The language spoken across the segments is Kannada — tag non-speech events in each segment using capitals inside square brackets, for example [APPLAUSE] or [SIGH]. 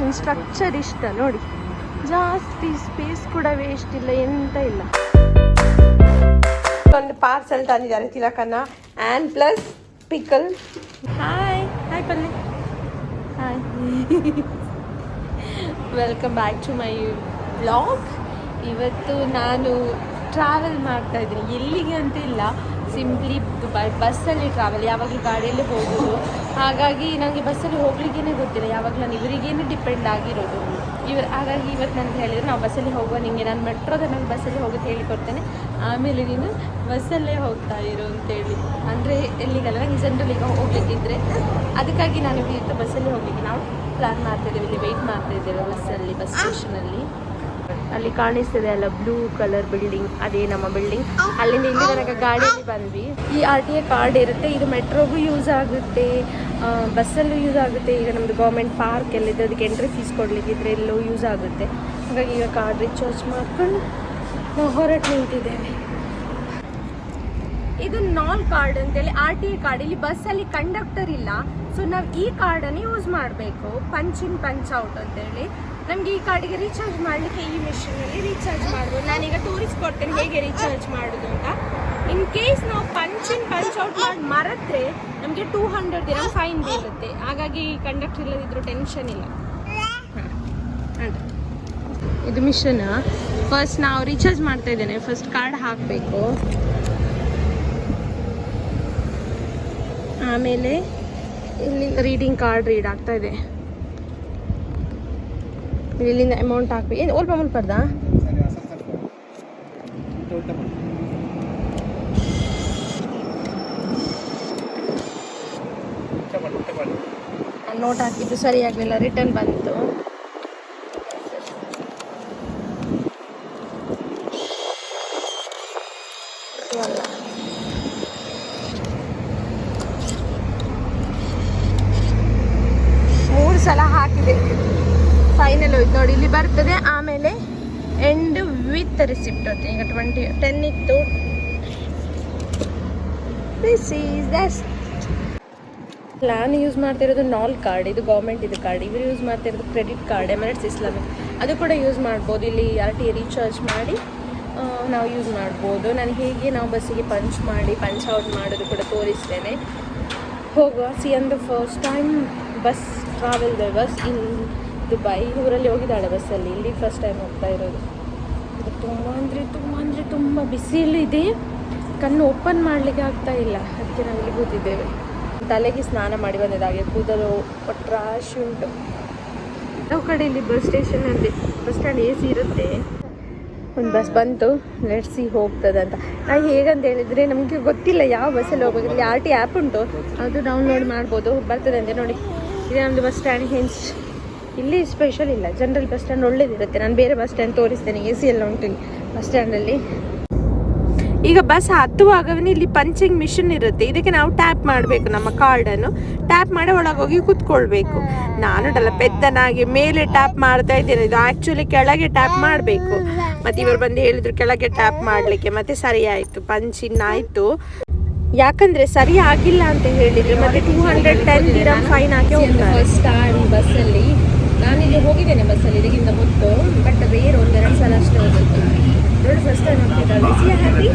ಸ್ಟೇಷನ್ ಸ್ಟ್ರಕ್ಚರ್ ಇಷ್ಟ ನೋಡಿ. ಜಾಸ್ತಿ ಸ್ಪೇಸ್ ಕೂಡ ವೇಸ್ಟ್ ಇಲ್ಲ ಎಂತ ಇಲ್ಲ. ಒಂದು ಪಾರ್ಸೆಲ್ ತಂದಿದ್ದಾರೆ ತಿಲಕನ್ನ. And plus pickle hi hi ಪಲ್ಲೆ. Hi welcome back to my blog ಇವತ್ತು ನಾನು ಟ್ರಾವೆಲ್ ಮಾಡ್ತಾ ಇದ್ದೀನಿ. ಎಲ್ಲಿಗೆ ಅಂತ ಇಲ್ಲ. ಸಿಂಪ್ಲಿ ದುಬೈ ಬಸ್ಸಲ್ಲಿ ಟ್ರಾವೆಲ್ ಯಾವಾಗಲೂ ಗಾಡಿಯಲ್ಲಿ ಹೋಗೋದು. ಹಾಗಾಗಿ ನನಗೆ ಬಸ್ಸಲ್ಲಿ ಹೋಗ್ಲಿಕ್ಕೇ ಗೊತ್ತಿಲ್ಲ. ಯಾವಾಗಲೂ ನಾನು ಇವರಿಗೇನೆ ಡಿಪೆಂಡ್ ಆಗಿರೋದು. ಇವರು ಹಾಗಾಗಿ ಇವತ್ತು ನನಗೆ ಹೇಳಿದ್ರು, ನಾವು ಬಸ್ಸಲ್ಲಿ ಹೋಗುವ ನಿಮಗೆ ನಾನು ಮೆಟ್ರೋದ ನನಗೆ ಬಸ್ಸಲ್ಲಿ ಹೋಗೋದು ಹೇಳಿಕೊಡ್ತೇನೆ ಆಮೇಲೆ ನೀನು ಬಸ್ಸಲ್ಲೇ ಹೋಗ್ತಾ ಇರು ಅಂತೇಳಿ ಅಂದರೆ ಎಲ್ಲಿಗಲ್ಲ ನನಗೆ ಜನರಲ್ಲಿ ಈಗ ಹೋಗ್ಲಿಕ್ಕಿದ್ರೆ ಅದಕ್ಕಾಗಿ ನಾನು ಇವತ್ತು ಬಸ್ಸಲ್ಲಿ ಹೋಗ್ಲಿಕ್ಕೆ ನಾವು ಪ್ಲ್ಯಾನ್ ಮಾಡ್ತಿದ್ದೇವೆ ಇಲ್ಲಿ ವೆಯ್ಟ್ ಮಾಡ್ತಾ ಇದ್ದೇವೆ ಬಸ್ಸಲ್ಲಿ, ಬಸ್ ಸ್ಟೇಷನಲ್ಲಿ ಅಲ್ಲಿ ಕಾಣಿಸ್ತಿದೆ ಅಲ್ಲ ಬ್ಲೂ ಕಲರ್ ಬಿಲ್ಡಿಂಗ್, ಅದೇ ನಮ್ಮ ಬಿಲ್ಡಿಂಗ್. ಅಲ್ಲಿಂದ ಇಲ್ಲಿ ತನಕ ಗಾಡಿಯಲ್ಲಿ ಬಂದ್ವಿ. ಈ ಆರ್ ಟಿ ಎ ಕಾರ್ಡ್ ಇರುತ್ತೆ, ಇದು ಮೆಟ್ರೋಗೂ ಯೂಸ್ ಆಗುತ್ತೆ ಬಸ್ಸಲ್ಲೂ ಯೂಸ್ ಆಗುತ್ತೆ. ಈಗ ನಮ್ಮದು ಗೌರ್ಮೆಂಟ್ ಪಾರ್ಕ್ ಎಲ್ಲಿದೆ, ಅದಕ್ಕೆ ಎಂಟ್ರಿ ಫೀಸ್ ಕೊಡಲಿಕ್ಕಿದ್ರೆ ಎಲ್ಲೂ ಯೂಸ್ ಆಗುತ್ತೆ. ಹಾಗಾಗಿ ಈಗ ಕಾರ್ಡ್ ರೀಚಾರ್ಜ್ ಮಾಡ್ಕೊಂಡು ನಾವು ಹೊರಟು ನಿಂತಿದ್ದೇವೆ. ಇದು ನಾಲ್ ಕಾರ್ಡ್ ಅಂತೇಳಿ ಆರ್ ಟಿ ಎ ಕಾರ್ಡ್ ಇಲ್ಲಿ ಬಸ್ಸಲ್ಲಿ ಕಂಡಕ್ಟರ್ ಇಲ್ಲ. ಸೊ ನಾವು ಈ ಕಾರ್ಡನ್ನು ಯೂಸ್ ಮಾಡಬೇಕು. ಪಂಚ್ ಇನ್ ಪಂಚ್ ಔಟ್ ಅಂತೇಳಿ. ನಮಗೆ ಈ ಕಾರ್ಡಿಗೆ ರೀಚಾರ್ಜ್ ಮಾಡಲಿಕ್ಕೆ ಈ ಮಿಷನಲ್ಲಿ ರೀಚಾರ್ಜ್ ಮಾಡ್ಬೋದು. ನಾನೀಗ ತೋರಿಸ್ಕೊಡ್ತೇನೆ ಹೇಗೆ ರೀಚಾರ್ಜ್ ಮಾಡೋದು ಅಂತ. ಇನ್ ಕೇಸ್ ನಾವು ಪಂಚ್ ಇನ್ ಪಂಚ್ ಔಟ್ ಮಾಡಿ, ಮರೆತ್ರೆ ನಮಗೆ ಟೂ ಹಂಡ್ರೆಡ್ ದಿನ ಫೈನ್ ಬೀಳುತ್ತೆ. ಹಾಗಾಗಿ ಕಂಡಕ್ಟರ್ ಇಲ್ಲದಿದ್ರೂ ಟೆನ್ಷನ್ ಇಲ್ಲ. ಇದು ಮಿಷನ್ ಫಸ್ಟ್ ನಾವು ರೀಚಾರ್ಜ್ ಮಾಡ್ತಾ ಇದ್ದೇನೆ. ಫಸ್ಟ್ ಕಾರ್ಡ್ ಹಾಕಬೇಕು. ಆಮೇಲೆ ಇಲ್ಲಿ ರೀಡಿಂಗ್ ಕಾರ್ಡ್ ರೀಡ್ ಆಗ್ತಾ ಇದೆ. ಇಲ್ಲಿಂದ ಅಮೌಂಟ್ ಹಾಕ್ಬೇಕು ಏನು ಓಲ್ಪ ಅಮೌಂಟ್ ಬರ್ದಾ ನೋಟ್ ಹಾಕಿದ್ದು ಸರಿ ಆಗಲಿಲ್ಲ ರಿಟರ್ನ್ ಬಂತು ಅಲ್ಲ. ಬರ್ತದೆ ಆಮೇಲೆ ಎಂಡ್ ವಿತ್ ರಿಸಿಪ್ಟ್ ಅಂತ. ಈಗ ಟ್ವೆಂಟಿ ಟೆನ್ ಇತ್ತು. ದಿಸ್ ಈಸ್ ದಸ್ ನಾನು ಯೂಸ್ ಮಾಡ್ತಿರೋದು ನಾಲ್ ಕಾರ್ಡ್ ಇದು ಗೌರ್ಮೆಂಟ್ ಇದು ಕಾರ್ಡ್ ಇವರು ಯೂಸ್ ಮಾಡ್ತಿರೋದು ಕ್ರೆಡಿಟ್ ಕಾರ್ಡ್ ಎಮರೆಟ್ಸ್ ಇಸ್ಲಾಮಿಕ್ ಅದು ಕೂಡ ಯೂಸ್ ಮಾಡ್ಬೋದು. ಇಲ್ಲಿ ಆರ್ ಟಿ ರೀಚಾರ್ಜ್ ಮಾಡಿ ನಾವು ಯೂಸ್ ಮಾಡ್ಬೋದು. ನಾನು ಹೇಗೆ ನಾವು ಬಸ್ಸಿಗೆ ಪಂಚ್ ಮಾಡಿ ಪಂಚ್ ಔಟ್ ಮಾಡೋದು ಕೂಡ ತೋರಿಸ್ತೇನೆ. ಹೋಗುವ ಸಿ ಅಂದ first time bus travel the bus in Dubai ಊರಲ್ಲಿ ಹೋಗಿದ್ದಾಳೆ ಬಸ್ಸಲ್ಲಿ ಇಲ್ಲಿ ಫಸ್ಟ್ ಟೈಮ್ ಹೋಗ್ತಾ ಇರೋದು. ಇದು ತುಂಬ ಅಂದರೆ ತುಂಬ ಅಂದರೆ ತುಂಬ ಬಿಸಿಲು ಇದೆ. ಕಣ್ಣು ಓಪನ್ ಮಾಡಲಿಕ್ಕೆ ಆಗ್ತಾ ಇಲ್ಲ. ಅದಕ್ಕೆ ನಾವು ಇಲ್ಲಿ ಕೂತಿದ್ದೇವೆ. ತಲೆಗೆ ಸ್ನಾನ ಮಾಡಿ ಬಂದಿದ್ದಾಗೆ ಕೂದಲು ಒಟ್ರಾಶಿ ಉಂಟು ಯಾವ ಕಡೆ ಇಲ್ಲಿ ಬಸ್ ಸ್ಟೇಷನಲ್ಲಿ ಬಸ್ ಸ್ಟ್ಯಾಂಡ್ ಎ ಸಿ ಇರುತ್ತೆ. ಒಂದು ಬಸ್ ಬಂತು. ನಡೆಸಿ ಹೋಗ್ತದಂತ ನಾವು ಹೇಗಂತ ಹೇಳಿದರೆ ನಮಗೆ ಗೊತ್ತಿಲ್ಲ ಯಾವ ಬಸ್ಸಲ್ಲಿ ಹೋಗ್ಬೇಕು. ಇಲ್ಲಿ ಆರ್ ಟಿ ಆ್ಯಪ್ ಉಂಟು. ಅದು ಡೌನ್ಲೋಡ್ ಮಾಡ್ಬೋದು. ಬರ್ತದೆ ಅಂತ ನೋಡಿ. ಇದೇ ನಮ್ಮದು ಬಸ್ ಸ್ಟ್ಯಾಂಡ್ ಹೆನ್ಸ್ ಇಲ್ಲಿ ಸ್ಪೆಷಲ್ ಇಲ್ಲ. ಜನರಲ್ ಬಸ್ ಸ್ಟ್ಯಾಂಡ್ ಒಳ್ಳೇದಿರುತ್ತೆ. ನಾನು ಬೇರೆ ಬಸ್ ಸ್ಟ್ಯಾಂಡ್ ತೋರಿಸ್ತೇನೆ. ಎ ಸಿ ಎಲ್ಲ ಉಂಟು ಇಲ್ಲಿ ಬಸ್ ಸ್ಟ್ಯಾಂಡಲ್ಲಿ ಈಗ ಬಸ್ ಹತ್ತುವಾಗವೇ ಇಲ್ಲಿ ಪಂಚಿಂಗ್ ಮಿಷಿನ್ ಇರುತ್ತೆ. ಇದಕ್ಕೆ ನಾವು ಟ್ಯಾಪ್ ಮಾಡಬೇಕು ನಮ್ಮ ಕಾರ್ಡನ್ನು ಟ್ಯಾಪ್ ಮಾಡಿ ಒಳಗೋಗಿ ಕೂತ್ಕೊಳ್ಬೇಕು. ನಾನು ಡಲ್ಲ ಪೆದ್ದನಾಗಿ ಮೇಲೆ ಟ್ಯಾಪ್ ಮಾಡ್ತಾ ಇದ್ದೇನೆ. ಇದು ಆ್ಯಕ್ಚುಲಿ ಕೆಳಗೆ ಟ್ಯಾಪ್ ಮಾಡಬೇಕು. ಮತ್ತು ಇವರು ಬಂದು ಹೇಳಿದ್ರು ಕೆಳಗೆ ಟ್ಯಾಪ್ ಮಾಡಲಿಕ್ಕೆ. ಮತ್ತೆ ಸರಿ ಆಯಿತು. ಪಂಚಿನ್ ಆಯಿತು. ಯಾಕಂದ್ರೆ ಸರಿ ಆಗಿಲ್ಲ ಅಂತ ಹೇಳಿದ್ರು. ಮತ್ತೆ two hundred ten dirham fine ಹಾಕಿ ಹೋಗ್ತಾರೆ. ಬಸ್ಸಲ್ಲಿ ಹೋಗಿದ್ದೇನೆ ಬಸ್ಸಲ್ಲಿ ಇದಕ್ಕಿಂತ ಮೊತ್ತು ಬಟ್ ಬೇರೆ ಒಂದೆರಡು ಸಲ ಅಷ್ಟೇ ಹೋಗುತ್ತೆ. ನೋಡಿ ಫಸ್ಟ್ ಟೈಮ್ ಹೋಗ್ತಿದ್ದಾಳೆ ಬಿಸಿ ಹ್ಯಾಪಿ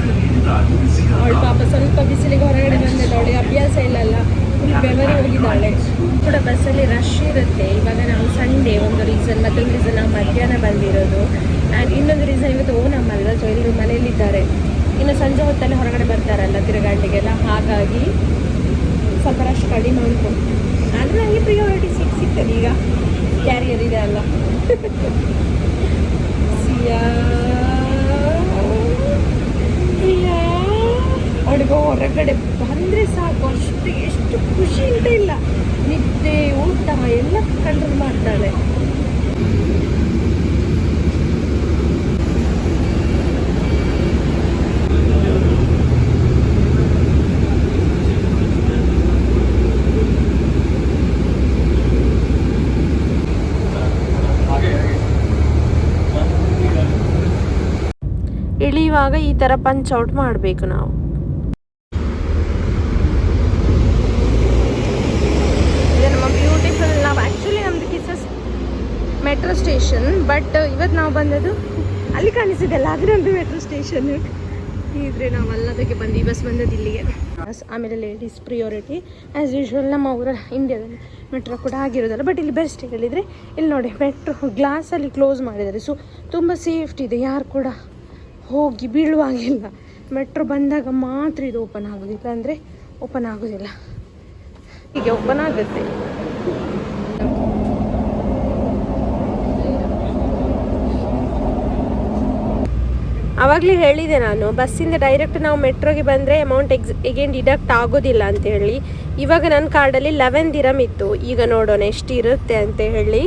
ಅವಳು ಪಾಪ ಸ್ವಲ್ಪ ಬಿಸಿಲಿಗೆ ಹೊರಗಡೆ ಅವಳಿಗೆ ಅಭ್ಯಾಸ ಇಲ್ಲಲ್ಲ ಬೆವರಿ ಹೋಗಿದ್ದಾಳೆ. ಕೂಡ ಬಸ್ಸಲ್ಲಿ ರಶ್ ಇರುತ್ತೆ. ಇವಾಗ ನಾವು ಸಂಡೇ ಒಂದು ರೀಸನ್ ಮತ್ತೊಂದು ರೀಸನ್ ನಾವು ಮಧ್ಯಾಹ್ನ ಬಂದಿರೋದು. ಆ್ಯಂಡ್ ಇನ್ನೊಂದು ರೀಸನ್ ಇವತ್ತು ಓಣಮ್ ಅಲ್ವಾ? ಸೊ ಎಲ್ಲರೂ ಮನೆಯಲ್ಲಿದ್ದಾರೆ. ಇನ್ನು ಸಂಜೆ ಹೊತ್ತಲ್ಲಿ ಹೊರಗಡೆ ಬರ್ತಾರಲ್ಲ ತಿರುಗಾಟಗೆಲ್ಲ ಹಾಗಾಗಿ ಸ್ವಲ್ಪ ರಶ್ ಕಡಿಮೆ ಉಂಟು. ಆದರೆ ನನಗೆ ಪ್ರಿಯಾರಿಟಿ ಸಿಕ್ ಸಿಗ್ತದೆ ಈಗ. ಕ್ಯಾರಿಯರ್ ಇದೆ ಅಲ್ಲ ಸಿಯಾ ಸಿಯಾ ಅವಳಿಗೆ ಹೊರಗಡೆ ಬಂದರೆ ಸಾಕು ಅಷ್ಟು ಎಷ್ಟು ಖುಷಿ ಅಂತ ಇಲ್ಲ ನಿದ್ದೆ ಊಟ ಎಲ್ಲ ಕಂಟ್ರೋಲ್ ಮಾಡ್ತಾಳೆ ಈ ಥರ ಪಂಚ್ ಔಟ್ ಮಾಡಬೇಕು ನಾವು. ಬ್ಯೂಟಿಫುಲ್ ನಾವು ಆ್ಯಕ್ಚುಲಿ ನಮ್ಮದು ಕಿಸಸ್ ಬಂದದ್ದು ಅಲ್ಲಿ ಕಾಣಿಸಿದೆಲ್ಲ ಅದರೊಂದು ಮೆಟ್ರೋ ಸ್ಟೇಷನ್ ಇದ್ರೆ ನಾವು ಅಲ್ಲದಕ್ಕೆ ಬಂದು, ಈ ಬಸ್ ಬಂದದ್ದು ಇಲ್ಲಿಗೆ. ಆಮೇಲೆ ಲೇಡೀಸ್ ಪ್ರಿಯೋರಿಟಿ ಆ್ಯಸ್ ಯೂಶ್ವಲ್ ನಮ್ಮ ಊರ ಇಂಡಿಯಾದಲ್ಲಿ ಮೆಟ್ರೋ ಕೂಡ ಆಗಿರೋದಲ್ಲ ಬಟ್ ಇಲ್ಲಿ ಬೆಸ್ಟ್ ಹೇಳಿದರೆ, ಇಲ್ಲಿ ನೋಡಿ ಮೆಟ್ರೋ ಗ್ಲಾಸಲ್ಲಿ ಕ್ಲೋಸ್ ಮಾಡಿದ್ದಾರೆ. ಸೊ ತುಂಬ ಸೇಫ್ಟಿ ಇದೆ, ಯಾರು ಕೂಡ ಹೋಗಿ ಬೀಳುವಾಗಿಲ್ಲ. ಮೆಟ್ರೋ ಬಂದಾಗ ಮಾತ್ರ ಇದು ಓಪನ್ ಆಗೋದಿಲ್ಲ ಅಂದರೆ ಓಪನ್ ಆಗೋದಿಲ್ಲ. ಹೀಗೆ ಓಪನ್ ಆಗುತ್ತೆ. ಆವಾಗಲೇ ಹೇಳಿದೆ ನಾನು, ಬಸ್ಸಿಂದ ಡೈರೆಕ್ಟ್ ನಾವು ಮೆಟ್ರೋಗೆ ಬಂದರೆ ಅಮೌಂಟ್ ಎಕ್ಸ್ ಎಗೇನ್ ಡಿಡಕ್ಟ್ ಆಗೋದಿಲ್ಲ ಅಂತ ಹೇಳಿ. ಇವಾಗ ನನ್ನ ಕಾರ್ಡಲ್ಲಿ ಲೆವೆನ್ ದಿರಮ್ ಇತ್ತು ಈಗ ನೋಡೋಣ ಎಷ್ಟು ಇರುತ್ತೆ ಅಂತ ಹೇಳಿ.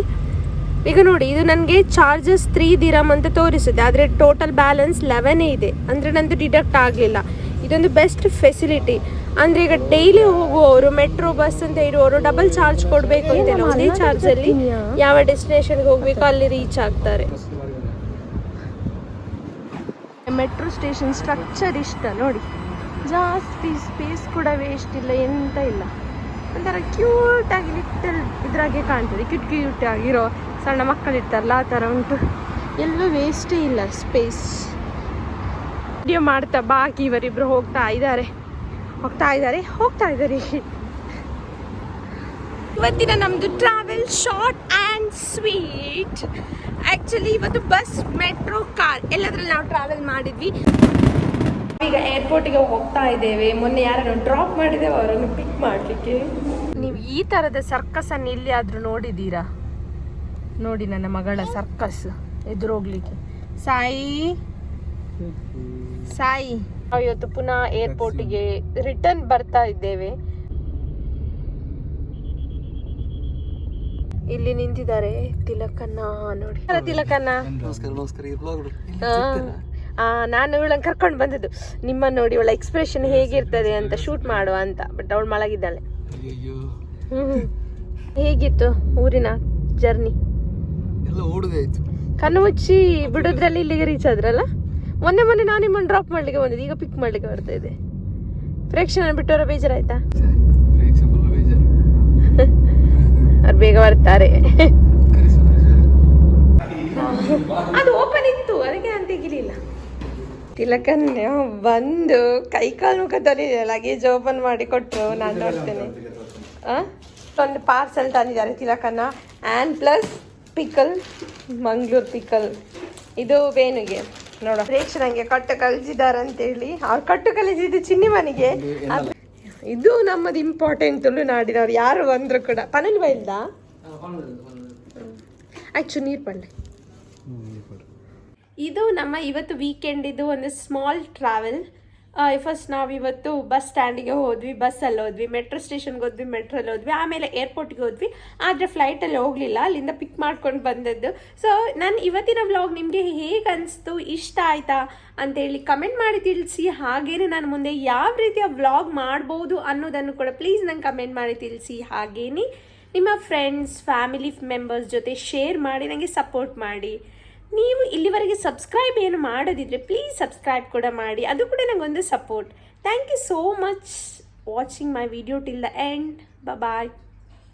ಈಗ ನೋಡಿ ಇದು ನನಗೆ ಚಾರ್ಜಸ್ ತ್ರೀ ದಿರಮ್ ಅಂತ ತೋರಿಸುತ್ತೆ ಆದರೆ ಟೋಟಲ್ ಬ್ಯಾಲೆನ್ಸ್ ಲೆವೆನೇ ಇದೆ. ಅಂದರೆ ನಂದು ಡಿಡಕ್ಟ್ ಆಗಲಿಲ್ಲ. ಇದೊಂದು ಬೆಸ್ಟ್ ಫೆಸಿಲಿಟಿ ಅಂದರೆ ಈಗ ಡೈಲಿ ಹೋಗುವವರು ಮೆಟ್ರೋ ಬಸ್ ಅಂತ ಇರುವವರು ಡಬಲ್ ಚಾರ್ಜ್ ಕೊಡಬೇಕು ಅಂತ ಒಂದೇ ಚಾರ್ಜಲ್ಲಿ ಯಾವ ಡೆಸ್ಟಿನೇಷನ್ಗೆ ಹೋಗಬೇಕು ಅಲ್ಲಿ ರೀಚ್ ಆಗ್ತಾರೆ. ಮೆಟ್ರೋ ಸ್ಟೇಷನ್ ಸ್ಟ್ರಕ್ಚರ್ ಇಷ್ಟ ನೋಡಿ. ಜಾಸ್ತಿ ಸ್ಪೇಸ್ ಕೂಡ ವೇಸ್ಟ್ ಇಲ್ಲ ಎಂತ ಇಲ್ಲ. ಒಂಥರ ಕ್ಯೂಟಾಗಿ ಲಿಟಲ್ ಇದ್ರಾಗೆ ಕಾಣ್ತದೆ ಕ್ಯೂಟ್ ಕ್ಯೂಟ್ ಆಗಿರೋ ಸಣ್ಣ ಮಕ್ಕಳಿರ್ತಾರಲ್ಲ ಆ ಥರ ಉಂಟು. ಎಲ್ಲೂ ವೇಸ್ಟೇ ಇಲ್ಲ ಸ್ಪೇಸ್ ವಿಡಿಯೋ ಮಾಡ್ತಾ ಬಾಕಿ ಇವರಿಬ್ರು ಹೋಗ್ತಾ ಇದ್ದಾರೆ. ಹೋಗ್ತಾ ಇದ್ದಾರೆ ಹೋಗ್ತಾ ಇದ್ದಾರೆ. ಇವತ್ತಿನ ನಮ್ಮದು travel short and sweet actually ಇವತ್ತು ಬಸ್ ಮೆಟ್ರೋ ಕಾರ್ ಎಲ್ಲದ್ರಲ್ಲಿ ನಾವು ಟ್ರಾವೆಲ್ ಮಾಡಿದ್ವಿ. ಈಗ ಏರ್ಪೋರ್ಟಿಗೆ ಹೋಗ್ತಾ ಇದ್ದೇವೆ. ಮೊನ್ನೆ ಯಾರನ್ನು ಡ್ರಾಪ್ ಮಾಡಿದ್ದೇವೆ, ಅವರನ್ನು ಪಿಕ್ ಮಾಡಲಿಕ್ಕೆ. ನೀವು ಈ ಥರದ ಸರ್ಕಸ್ ಅನ್ನು ಇಲ್ಲಿ ಆದರೂ ನೋಡಿದ್ದೀರಾ? ನೋಡಿ ನನ್ನ ಮಗಳ ಸರ್ಕಸ್ ಎದುರೋಗ್ಲಿಕ್ಕೆ. ಸಾಯಿ. ಸಾಯಿ. ನಾವು ಇವತ್ತು ಪುನಃ ಏರ್ಪೋರ್ಟಿಗೆ ರಿಟರ್ನ್ ಬರ್ತಾ ಇದ್ದೇವೆ. ಇಲ್ಲಿ ನಿಂತಿದ್ದಾರೆ ತಿಲಕನ್ನ ನೋಡಿ. ತಿಲಕನ್ನ ನಾನು ಇವಳನ್ನು ಕರ್ಕೊಂಡು ಬಂದದ್ದು. ನಿಮ್ಮ ನೋಡಿ ಇವಳ ಎಕ್ಸ್ಪ್ರೆಷನ್ ಹೇಗಿರ್ತದೆ ಅಂತ ಶೂಟ್ ಮಾಡುವ ಅಂತ. ಬಟ್ ಅವಳು ಮಲಗಿದ್ದಾಳೆ. ಹೇಗಿತ್ತು ಊರಿನ ಜರ್ನಿ ಎಲ್ಲ ಓಡುದೇ ಆಯ್ತು. ಕಣ್ಣು ಮುಚ್ಚಿ ಬಿಡೋದ್ರಲ್ಲಿ ಇಲ್ಲಿಗೆ ರೀಚ್ ಆದ್ರಲ್ಲ? ಮೊನ್ನೆ ಮೊನ್ನೆ ನಾನು ನಿಮ್ಮನ್ನು ಡ್ರಾಪ್ ಮಾಡ್ಲಿಕ್ಕೆ ಬಂದಿದ್ದೆ ಈಗ ಪಿಕ್ ಮಾಡ್ಲಿಕ್ಕೆ ಬರ್ತಾ ಇದೆ. ಪ್ರೇಕ್ಷಣ ಬಿಟ್ಟವರ ಬೇಜಾರಾಯ್ತಾ? [LAUGHS] ಅವ್ರು ಬೇಗ ಬರ್ತಾರೆ. [LAUGHS] ಅದು ಓಪನ್ ಇತ್ತು ಅದಕ್ಕೆ ನಾನು ತೆಗಿಲಿಲ್ಲ. ತಿಲಕನ್ಯ ಬಂದು ಕೈ ಕಾಲು ಮುಖ ತೊಲಿದೆ ಲಗೇಜ್ ಓಪನ್ ಮಾಡಿ ಕೊಟ್ಟರು ನಾನು ನೋಡ್ತೇನೆ? ಒಂದು ಪಾರ್ಸಲ್ ತಂದಿದ್ದಾರೆ ತಿಲಕನ್ನ. And plus pickle Mangalore pickle. ಇದು ವೇಣುಗೆ. ನೋಡ. ಪ್ರೇಕ್ಷಣಂಗೆ ಕಟ್ಟು ಕಲಿಸಿದ್ದಾರೆ ಅಂತೇಳಿ ಅವ್ರು ಕಟ್ಟು ಕಲಿಸಿದ್ದು ಚಿನ್ನಿ ಮನೆಗೆ ಇದು ನಮ್ಮದು ಇಂಪಾರ್ಟೆಂಟ್ ತುಳುನಾಡಿನವ್ರು ಯಾರು ಬಂದ್ರು ಕೂಡ. ಪನಲ್ ಬೈಲ್ದ ಆ್ಯಕ್ಚು ನೀರು ಪಂಡೆ ಇದು ನಮ್ಮ ಇವತ್ತು ವೀಕೆಂಡ್ ಇದು ಒಂದು ಸ್ಮಾಲ್ ಟ್ರಾವೆಲ್ ಫಸ್ಟ್ ನಾವು ಇವತ್ತು ಬಸ್ ಸ್ಟ್ಯಾಂಡಿಗೆ ಹೋದ್ವಿ ಬಸ್ಸಲ್ಲಿ ಹೋದ್ವಿ ಮೆಟ್ರೋ ಸ್ಟೇಷನ್ಗೆ ಹೋದ್ವಿ ಮೆಟ್ರಲ್ಲಿ ಹೋದ್ವಿ, ಆಮೇಲೆ ಏರ್ಪೋರ್ಟ್ಗೆ ಹೋದ್ವಿ, ಆದರೆ ಫ್ಲೈಟಲ್ಲಿ ಹೋಗಲಿಲ್ಲ, ಅಲ್ಲಿಂದ ಪಿಕ್ ಮಾಡ್ಕೊಂಡು ಬಂದದ್ದು. ಸೊ ನಾನು ಇವತ್ತಿನ ವ್ಲಾಗ್ ನಿಮಗೆ ಹೇಗೆ ಅನಿಸ್ತು, ಇಷ್ಟ ಆಯ್ತಾ ಅಂತೇಳಿ ಕಮೆಂಟ್ ಮಾಡಿ ತಿಳಿಸಿ, ಹಾಗೇನೆ ನಾನು ಮುಂದೆ ಯಾವ ರೀತಿಯ ವ್ಲಾಗ್ ಮಾಡ್ಬೋದು ಅನ್ನೋದನ್ನು ಕೂಡ ಪ್ಲೀಸ್ ನಂಗೆ ಕಮೆಂಟ್ ಮಾಡಿ ತಿಳಿಸಿ, ಹಾಗೇನೆ. ನಿಮ್ಮ ಫ್ರೆಂಡ್ಸ್ ಫ್ಯಾಮಿಲಿ ಮೆಂಬರ್ಸ್ ಜೊತೆ ಶೇರ್ ಮಾಡಿ ನನಗೆ ಸಪೋರ್ಟ್ ಮಾಡಿ. ನೀವು ಇಲ್ಲಿವರೆಗೆ ಸಬ್ಸ್ಕ್ರೈಬ್ ಏನು ಮಾಡೋದಿದ್ರೆ ಪ್ಲೀಸ್ ಸಬ್ಸ್ಕ್ರೈಬ್ ಕೂಡ ಮಾಡಿ. ಅದು ಕೂಡ ನನಗೊಂದು support thank you so much watching my video till the end bye